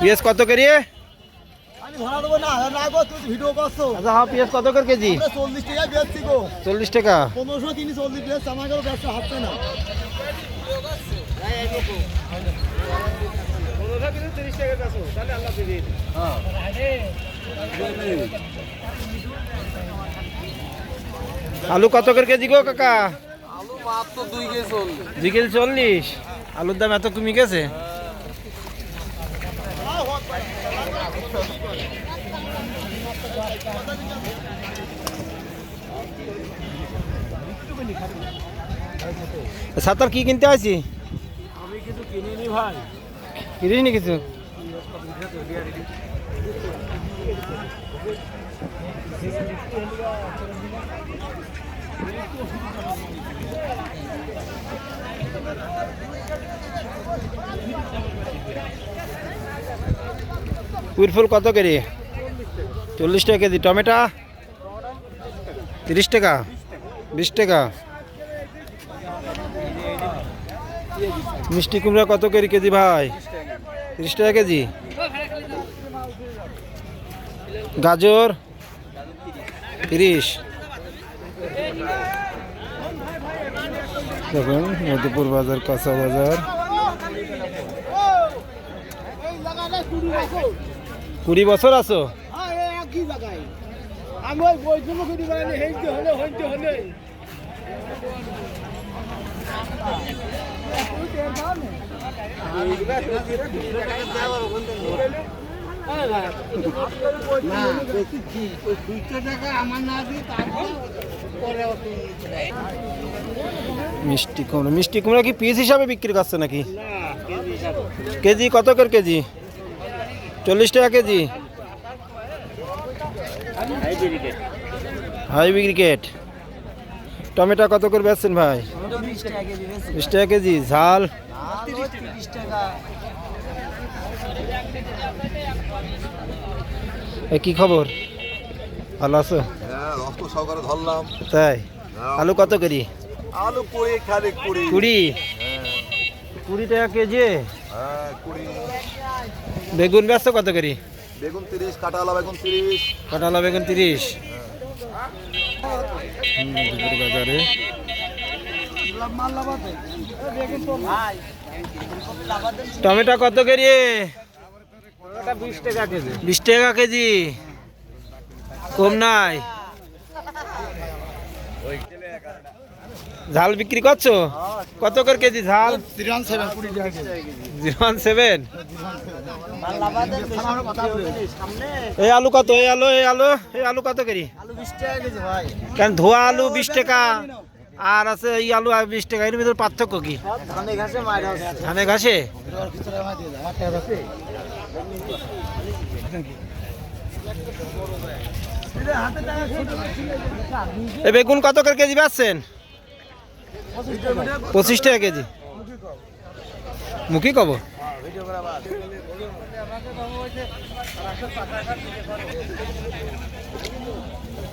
পেঁয়াজ কত করে? আচ্ছা হ্যাঁ পেঁয়াজ কত করে কেজি? চল্লিশ টাকা। পনেরোশো তিনি চল্লিশ ব্যবসা না। আলু কত করে কেজি গো কাকা? আলু মাত্র দুই কেজি চল্লিশ। দুই কেজি চল্লিশ। আলুর দাম এত কমে গেছে? সাতার কি কিনতে আছি আমি কিছু কিনিনি ভাই। কিনিস নি কিছু? ফুল কত করে? চল্লিশ টাকা কেজি টমেটো, তিরিশ টাকা, বিশ টাকা। মিষ্টি কুমড়া কত করে কেজি ভাই? তিরিশ টাকা কেজি। গাজর, তিরিশ। দেখুন, মধুপুর বাজার, কাঁচা বাজার। কুড়ি বছর আছো? কি জায়গায় আমি ওই বৈষম্য করি মানে হলে হইতে হলে। মিষ্টি কুমড়া। মিষ্টি কুমড়া কি পিস হিসাবে বিক্রি করছে নাকি? কেজি কত করে কেজি? চল্লিশ টাকা কেজি। High cricket. টমেটো কত করে বেচছেন ভাই? বিশ টাকা কেজি ঝাল। কি খবর? ভালো আছো? হ্যাঁ ধরলাম। তাই? আলু কত করি আলু কুড়ি খালি কুড়ি। কুড়ি? কুড়ি টাকা কেজি? হ্যাঁ বেগুন ব্যস্ত কত করি? বেগুন তিরিশ, কাঁঠালা বেগুন তিরিশ। কাটালা বেগুন তিরিশ। বাজারে টমেটো কত কেজি? বিশ টাকা কেজি। কম নাই। ঝাল বিক্রি করছ? কত করে কেজি ঝাল? তিরান সেভেন। এই আলু কত? এই আলু এই আলু এই আলু কত করি কারণ ধোয়া আলু বিশ টাকা? আর আছে এই আলু আর বিশ টাকা, এর ভিতরে পার্থক্য কি? ধানে ঘাসে? বেগুন কত করে কেজি পাচ্ছেন পঁচিশ টাকা কেজি। মুখি কব?